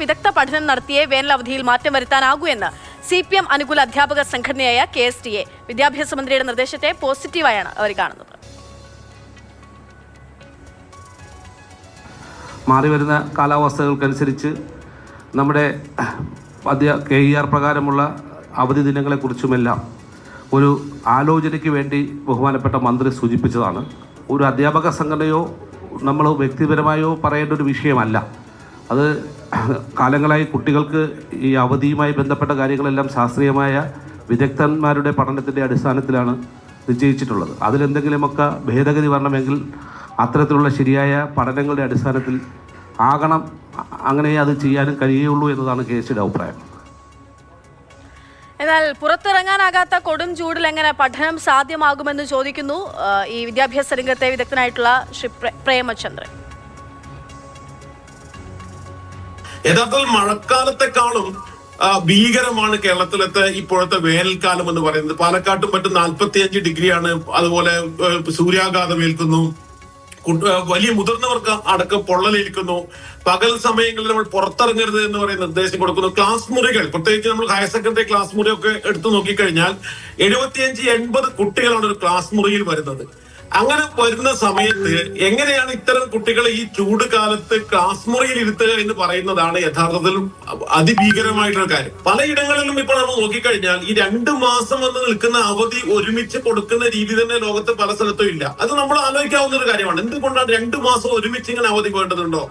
വിദഗ്ധ പഠനം നടത്തിയേ വേനൽ അവധിയിൽ മാറ്റം വരുത്താനാകൂ എന്ന് സി പി എം അനുകൂല അധ്യാപക സംഘടനയായ കെ എസ് ടി എ വിദ്യാഭ്യാസ മന്ത്രിയുടെ നിർദ്ദേശത്തെ പോസിറ്റീവായാണ് അവർ കാണുന്നത്. മാറി വരുന്ന കാലാവസ്ഥകൾക്കനുസരിച്ച് നമ്മുടെ അധ്യ കെ ഇ ആർ പ്രകാരമുള്ള അവധി ദിനങ്ങളെക്കുറിച്ചുമെല്ലാം ഒരു ആലോചനയ്ക്ക് വേണ്ടി ബഹുമാനപ്പെട്ട മന്ത്രി സൂചിപ്പിച്ചതാണ്. ഒരു അധ്യാപക സംഘടനയോ നമ്മൾ വ്യക്തിപരമായോ പറയേണ്ട ഒരു വിഷയമല്ല. അത് കാലങ്ങളായി കുട്ടികൾക്ക് ഈ അവധിയുമായി ബന്ധപ്പെട്ട കാര്യങ്ങളെല്ലാം ശാസ്ത്രീയമായ വിദഗ്ധന്മാരുടെ പഠനത്തിന്റെ അടിസ്ഥാനത്തിലാണ് നിശ്ചയിച്ചിട്ടുള്ളത്. അതിലെന്തെങ്കിലുമൊക്കെ ഭേദഗതി വരണമെങ്കിൽ അത്തരത്തിലുള്ള ശരിയായ പഠനങ്ങളുടെ അടിസ്ഥാനത്തിൽ ആകണം. അങ്ങനെ അത് ചെയ്യാനും കഴിയുള്ളൂ എന്നതാണ് കെ സിയുടെ അഭിപ്രായം. എന്നാൽ പുറത്തിറങ്ങാനാകാത്ത കൊടും ചൂടിൽ എങ്ങനെ പഠനം സാധ്യമാകുമെന്ന് ചോദിക്കുന്നു ഈ വിദ്യാഭ്യാസ രംഗത്തെ വിദഗ്ധനായിട്ടുള്ള ശ്രീ പ്രേമചന്ദ്രൻ. യഥാർത്ഥത്തിൽ മഴക്കാലത്തെക്കാളും ഭീകരമാണ് കേരളത്തിലത്തെ ഇപ്പോഴത്തെ വേനൽക്കാലം എന്ന് പറയുന്നത്. പാലക്കാട്ടും മറ്റും നാൽപ്പത്തിയഞ്ച് ഡിഗ്രിയാണ്. അതുപോലെ സൂര്യാഘാതം ഏൽക്കുന്നു. വലിയ മുതിർന്നവർക്ക് അടക്കം പൊള്ളലേൽക്കുന്നു. പകൽ സമയങ്ങളിൽ നമ്മൾ പുറത്തിറങ്ങരുത് എന്ന് പറയുന്ന നിർദ്ദേശം കൊടുക്കുന്നു. ക്ലാസ് മുറികൾ പ്രത്യേകിച്ച് നമ്മൾ ഹയർ സെക്കൻഡറി ക്ലാസ് മുറിയൊക്കെ എടുത്തു നോക്കിക്കഴിഞ്ഞാൽ എഴുപത്തിയഞ്ച് എൺപത് കുട്ടികളാണ് ഒരു ക്ലാസ് മുറിയിൽ വരുന്നത്. അങ്ങനെ വരുന്ന സമയത്ത് എങ്ങനെയാണ് ഇത്തരം കുട്ടികളെ ഈ ചൂട് കാലത്ത് ക്ലാസ് മുറിയിൽ ഇരുത്തുക എന്ന് പറയുന്നതാണ് യഥാർത്ഥത്തിൽ അതിഭീകരമായിട്ടുള്ള കാര്യം. പലയിടങ്ങളിലും ഇപ്പോൾ നമ്മൾ നോക്കിക്കഴിഞ്ഞാൽ ഈ രണ്ട് മാസം വന്ന് നിൽക്കുന്ന അവധി ഒരുമിച്ച് കൊടുക്കുന്ന രീതി തന്നെ ലോകത്ത് പല സ്ഥലത്തും ഇല്ല. അത് നമ്മൾ ആലോചിക്കാവുന്ന ഒരു കാര്യമാണ്. എന്തുകൊണ്ടാണ് രണ്ട് മാസം ഒരുമിച്ച് ഇങ്ങനെ അവധി വേണ്ടതുണ്ടോ?